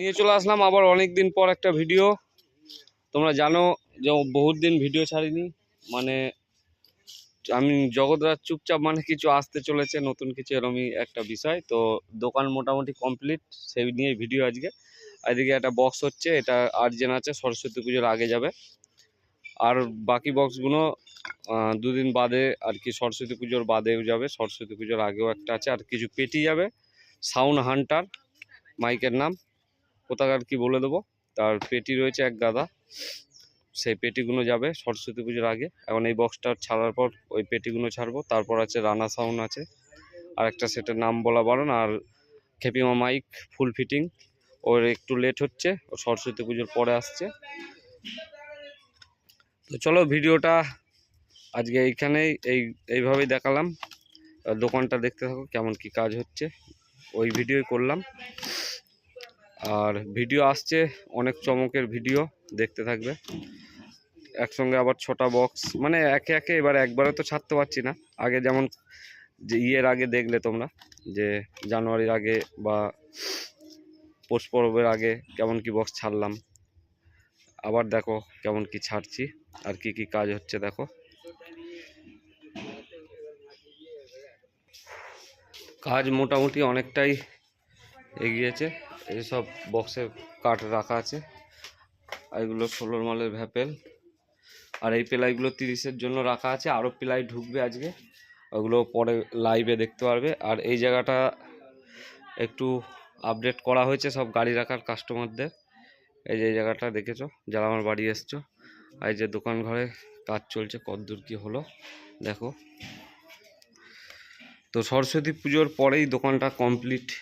নিয়ে চলে আসলাম আবার অনেক দিন পর একটা ভিডিও। তোমরা জানো যে বহুত দিন ভিডিও ছাড়িনি মানে আমি জগৎরাজ চুপচাপ মানে কিছু আসতে চলেছে, নতুন কিছু এরমই একটা বিষয়। তো দোকান মোটামুটি কমপ্লিট সেই নিয়ে ভিডিও আজকে। এদিকে একটা বক্স হচ্ছে, এটা আর্জেন আছে, সরস্বতী পুজোর আগে যাবে। আর বাকি বক্সগুলো দুদিন বাদে আর কি সরস্বতী পুজোর বাদেও যাবে, সরস্বতী পুজোর আগেও একটা আছে, আর কিছু পেটি যাবে। সাউন্ড হান্টার, মাইকের নাম। কোথাকার কি বলে দেবো? তার পেটি রয়েছে এক গাদা। সেই পেটিগুলো যাবে সরস্বতী পুজোর আগে। এখন এই বক্সটা ছাড়ার পর ওই পেটিগুলো ছাড়বো। তারপর আছে রানা সাউন্ড আছে। আর একটা সেটার নাম বলা বারণ আর খেপিমা মাইক ফুল ফিটিং ওর একটু লেট হচ্ছে, ও সরস্বতী পুজোর পরে আসছে। তো চলো ভিডিওটা আজকে এইখানেই, এই, এইভাবেই দেখালাম। দোকানটা দেখতে থাকো কেমন কি কাজ হচ্ছে। ওই ভিডিওই করলাম। আর ভিডিও আসছে, অনেক চমকের ভিডিও, দেখতে থাকবে। একসঙ্গে আবার ছটা বক্স মানে একে একে এবার একবারে তো ছাড়তে পারছি না। আগে যেমন যে ইয়ের আগে দেখলে তোমরা, যে জানুয়ারির আগে বা পৌষ পরবের আগে কেমন কি বক্স ছাড়লাম। আবার দেখো কেমন কি ছাড়ছি, আর কি কি কাজ হচ্ছে দেখো। কাজ মোটামুটি অনেকটাই এগিয়েছে এইসব বক্সে কাঠ রাখা আছে। এগুলো ষোলোর মালের ভ্যাপেল। আর এই প্লাইগুলো তিরিশের জন্য রাখা আছে। আরও প্লাই ঢুকবে আজকে। ওগুলো পরে লাইভে দেখতে পারবে। আর এই জায়গাটা একটু আপডেট করা হয়েছে সব গাড়ি রাখার কাস্টমারদের এই যে এই জায়গাটা দেখেছ? যারা আমার বাড়ি এসছো। আর এই যে দোকান ঘরে কাজ চলছে, কতদূর কি হলো, দেখো। তো সরস্বতী পুজোর পরেই দোকানটা কমপ্লিট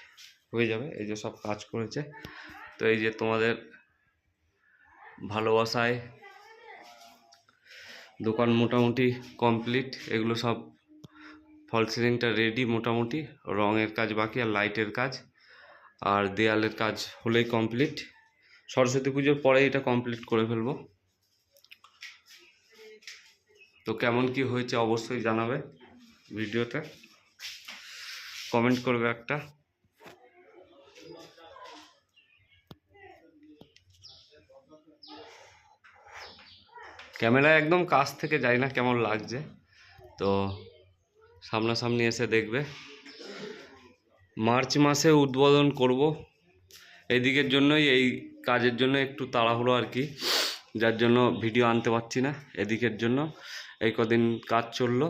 হয়ে যাবে। এই যে সব কাজ করেছে। তো এই যে তোমাদের ভালোবাসায় দোকান মোটামুটি কমপ্লিট এগুলো সব ফল সিলিংটা রেডি মোটামুটি। রঙের কাজ বাকি আর লাইটের কাজ। আর দেয়ালের কাজ হলেই কমপ্লিট সরস্বতী পুজোর পরে এটা কমপ্লিট করে ফেলব। তো কেমন কি হয়েছে অবশ্যই জানাবে ভিডিওতে। কমেন্ট করবে একটা। ক্যামেরা একদম কাছ থেকে যায় না কেমন লাগছে। তো সামনাসামনি এসে দেখবে। মার্চ মাসে উদ্বোধন করব। এই দিকের জন্যই, এই কাজের জন্য একটু তাড়াহুড়ো আর কি। যার জন্য ভিডিও আনতে পারছি না। এদিকের জন্য এই কদিন কাজ চলল।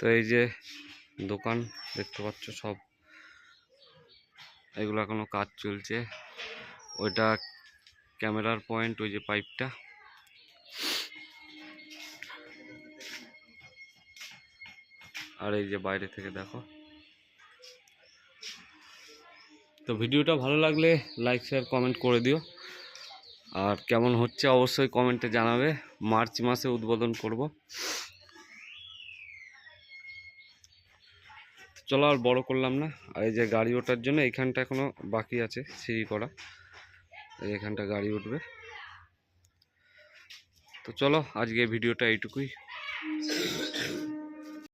তো এই যে দোকান দেখতে পাচ্ছ সব। এগুলো এখনও কাজ চলছে। ওইটা ক্যামেরার পয়েন্ট, ওই যে পাইপটা। আর এই যে বাইরে থেকে দেখো। তো ভিডিওটা ভালো লাগলে লাইক শেয়ার কমেন্ট করে দিও। আর কেমন হচ্ছে অবশ্যই কমেন্টে জানাবে। মার্চ মাসে উদ্বোধন করব। চলো আর বড় করলাম না। আর এই যে গাড়ি ওঠার জন্য এইখানটা এখনও বাকি আছে সিঁড়ি করা। এখানটা গাড়ি উঠবে। তো চলো আজকে ভিডিওটা এইটুকুই।